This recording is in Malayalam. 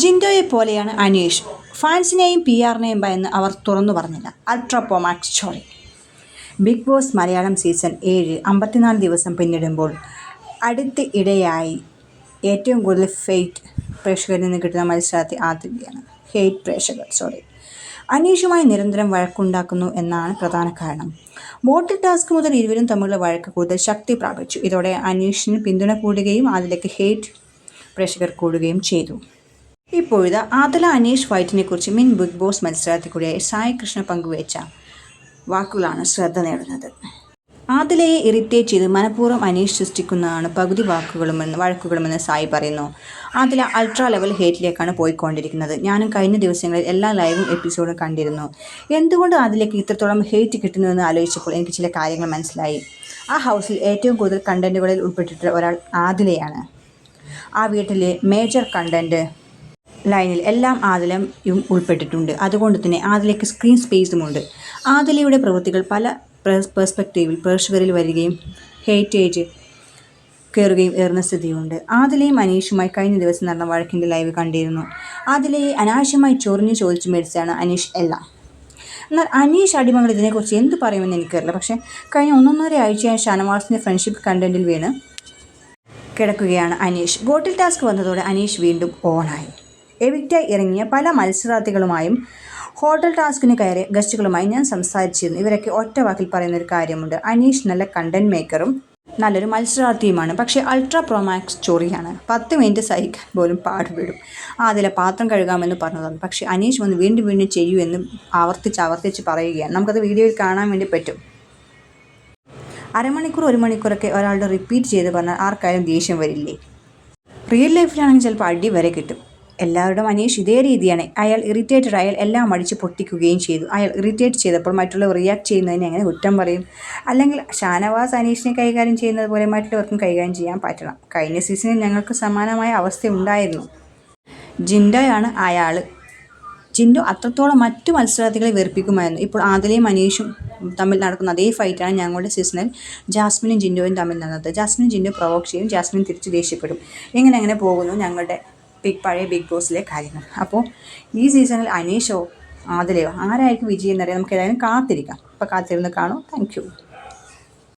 ജിൻഡോയെ പോലെയാണ് അനീഷ്. ഫാൻസിനെയും പി ആറിനെയും ഭയന്ന് അവർ തുറന്നു പറഞ്ഞില്ല. അൾട്രാപോമാക്സ് story Bigg Boss Malayalam season ഏഴ് അമ്പത്തിനാല് ദിവസം പിന്നിടുമ്പോൾ അടുത്ത ഇടയായി ഏറ്റവും കൂടുതൽ ഫെയ്റ്റ് പ്രേക്ഷകരിൽ നിന്ന് കിട്ടുന്ന മത്സരാർത്ഥി ആതിഥ്യാണ്. ഹെയ്റ്റ് പ്രേക്ഷകർ സോറി. അനീഷുമായി നിരന്തരം വഴക്കുണ്ടാക്കുന്നു എന്നാണ് പ്രധാന കാരണം. വോട്ടിൽ ടാസ്ക് മുതൽ ഇരുവരും തമ്മിലുള്ള വഴക്ക് കൂടുതൽ ശക്തി പ്രാപിച്ചു. ഇതോടെ അനീഷിന് പിന്തുണ കൂടുകയും അതിലേക്ക് ഹെയ്റ്റ് പ്രേക്ഷകർ കൂടുകയും ചെയ്തു. ഇപ്പോഴിതാ ആദല അനീഷ് വൈറ്റിനെ കുറിച്ച് മിൻ ബിഗ് ബോസ് മത്സരത്തിൽ കൂടിയായ സായി കൃഷ്ണ പങ്കുവച്ച വാക്കുകളാണ് ശ്രദ്ധ നേടുന്നത്. ആദിലയെ ഇറിറ്റേറ്റ് ചെയ്ത് മനഃപൂർവം അനീഷ് സൃഷ്ടിക്കുന്നതാണ് പകുതി വാക്കുകളുമെന്ന് വഴക്കുകളുമെന്ന് സായി പറയുന്നു. ആദില അൾട്രാ ലെവൽ ഹേറ്റിലേക്കാണ് പോയിക്കൊണ്ടിരിക്കുന്നത്. ഞാനും കഴിഞ്ഞ ദിവസങ്ങളിൽ എല്ലാ ലൈവും എപ്പിസോഡും കണ്ടിരുന്നു. എന്തുകൊണ്ട് അതിലേക്ക് ഇത്രത്തോളം ഹേറ്റ് കിട്ടുന്നുവെന്ന് ആലോചിച്ചപ്പോൾ എനിക്ക് ചില കാര്യങ്ങൾ മനസ്സിലായി. ആ ഹൗസിൽ ഏറ്റവും കൂടുതൽ കണ്ടന്റുകളിൽ ഉൾപ്പെട്ടിട്ടുള്ള ഒരാൾ ആദിലയാണ് ആ വീട്ടിലെ മേജർ കണ്ടന്റ് ലൈനിൽ എല്ലാം ആദിലയും ഉൾപ്പെട്ടിട്ടുണ്ട്. അതുകൊണ്ട് തന്നെ ആദിലയ്ക്ക് സ്ക്രീൻ സ്പേസുമുണ്ട് ആദിലയുടെ പ്രവൃത്തികൾ പല പെർസ്പെക്റ്റീവിൽ പ്രേക്ഷകരിൽ വരികയും ഹേറ്റേജ് കയറുകയും ഏറുന്ന സ്ഥിതിയുണ്ട്. ആദിലയും അനീഷുമായി കഴിഞ്ഞ ദിവസം നടന്ന വഴക്കിന്റെ ലൈവ് കണ്ടിരുന്നു. ആദിലയെ അനാവശ്യമായി ചൊറിഞ്ഞ് ചോദിച്ചു മേടിച്ചാണ് അനീഷ് എല്ലാം. എന്നാൽ അനീഷ് അടിമകൾ ഇതിനെക്കുറിച്ച് എന്ത് പറയുമെന്ന് എനിക്കറിയില്ല. പക്ഷേ കഴിഞ്ഞ ഒന്നൊന്നര ആഴ്ചയായി ഷാനവാസിന്റെ ഫ്രണ്ട്ഷിപ്പ് കണ്ടന്റിൽ വീണ് കിടക്കുകയാണ് അനീഷ്. ബോട്ടിൽ ടാസ്ക് വന്നതോടെ അനീഷ് വീണ്ടും ഓണായി എവിക്റ്റായി ഇറങ്ങിയ പല മത്സരാർത്ഥികളുമായും ഹോട്ടൽ ടാസ്കിന് കയറിയ ഗസ്റ്റുകളുമായി ഞാൻ സംസാരിച്ചിരുന്നു. ഇവരൊക്കെ ഒറ്റ വാക്കിൽ പറയുന്ന ഒരു കാര്യമുണ്ട്. അനീഷ് നല്ല കണ്ടന്റ് മേക്കറും നല്ലൊരു മത്സരാർത്ഥിയുമാണ്. പക്ഷേ അൾട്രാ പ്രോമാക്സ് ചോറിയാണ് പത്ത് മിനിറ്റ് സഹിക്കാൻ പോലും പാടുപെടും. അതിലെ പാത്രം കഴുകാമെന്ന് പറഞ്ഞതാണ്. പക്ഷേ അനീഷ് വന്ന് വീണ്ടും വീണ്ടും ചെയ്യൂ എന്ന് ആവർത്തിച്ച് ആവർത്തിച്ച് പറയുകയാണ്. നമുക്കത് വീഡിയോയിൽ കാണാൻ വേണ്ടി പറ്റും. അരമണിക്കൂർ ഒരു മണിക്കൂറൊക്കെ ഒരാളുടെ റിപ്പീറ്റ് ചെയ്ത് പറഞ്ഞാൽ ആർക്കായാലും ദേഷ്യം വരില്ലേ? റിയൽ ലൈഫിലാണെങ്കിൽ ചിലപ്പോൾ അടി വരെ കിട്ടും. എല്ലാവരുടെയും അനീഷ് ഇതേ രീതിയാണ്. അയാൾ ഇറിറ്റേറ്റഡ് അയാൾ എല്ലാം അടിച്ച് പൊട്ടിക്കുകയും ചെയ്തു. അയാൾ ഇറിറ്റേറ്റ് ചെയ്തപ്പോൾ മറ്റുള്ളവർ റിയാക്ട് ചെയ്യുന്നതിന് എങ്ങനെ കുറ്റം പറയും? അല്ലെങ്കിൽ ഷാനവാസ് അനീഷിനെ കൈകാര്യം ചെയ്യുന്നത് പോലെ മറ്റുള്ളവർക്കും കൈകാര്യം ചെയ്യാൻ പറ്റണം. കഴിഞ്ഞ സീസണിൽ ഞങ്ങൾക്ക് സമാനമായ അവസ്ഥ ഉണ്ടായിരുന്നു. ജിൻഡോയാണ് അയാൾ ജിൻഡോ അത്രത്തോളം മറ്റു മത്സരാർത്ഥികളെ വെറുപ്പിക്കുമായിരുന്നു. ഇപ്പോൾ ആദിലയും അനീഷും തമ്മിൽ നടക്കുന്ന അതേ ഫൈറ്റാണ് ഞങ്ങളുടെ സീസണിൽ ജാസ്മിനും ജിൻഡോയും തമ്മിൽ നടന്നത്. ജാസ്മിനും ജിൻഡോ പ്രൊവോക്ക് ചെയ്യും. ജാസ്മിൻ തിരിച്ച് ദേഷ്യപ്പെടും. ഇങ്ങനെ അങ്ങനെ പോകുന്നു ഞങ്ങളുടെ ബിഗ് പഴയ ബിഗ് ബോസിലെ കാര്യങ്ങൾ. അപ്പോൾ ഈ സീസണിൽ അനീഷോ ആദിലയോ ആരായിരിക്കും വിജയം എന്നറിയാം നമുക്ക് ഏതായാലും കാത്തിരിക്കാം. അപ്പോൾ കാത്തിരുന്ന് കാണൂ. താങ്ക്